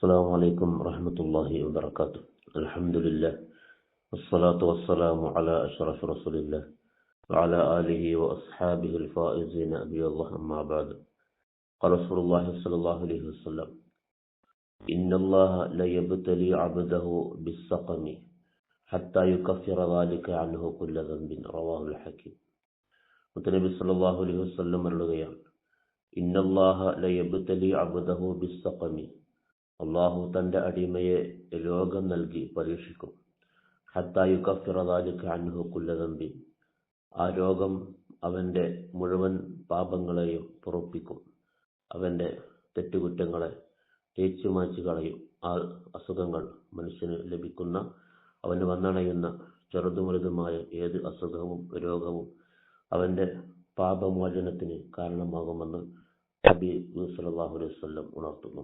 السلام عليكم ورحمة الله وبركاته الحمد لله والصلاة والسلام على أشرف رسول الله وعلى آله وأصحابه الفائزين أبي الله أما بعد قال رسول الله صلى الله عليه وسلم إن الله لا يبتلي عبده بالسقم حتى يكفر ذلك عنه كل ذنب رواه الحكيم മുത്തനബി സല്ലല്ലാഹു അലൈഹി വസല്ലം പറയുകയാണ് ഇന്നല്ലാഹ ലയബ്തലി അബ്ദഹു ബിസ്സഖമി അള്ളാഹു തന്റെ അടിമയെ രോഗം നൽകി പരീക്ഷിക്കും. ഹത്തായു ദംബി. ആ രോഗം അവന്റെ മുഴുവൻ പാപങ്ങളെയും പുറപ്പിക്കും. അവന്റെ തെറ്റുകുറ്റങ്ങളെ തേച്ചു മാച്ചു കളയും. ആ അസുഖങ്ങൾ മനുഷ്യന് ലഭിക്കുന്ന അവന് വന്നണയുന്ന ചെറുതും വലുതുമായ ഏത് അസുഖവും രോഗവും അവന്റെ പാപമോചനത്തിന് കാരണമാകുമെന്ന് നബി സല്ലല്ലാഹു അലൈഹി ഉണർത്തുന്നു.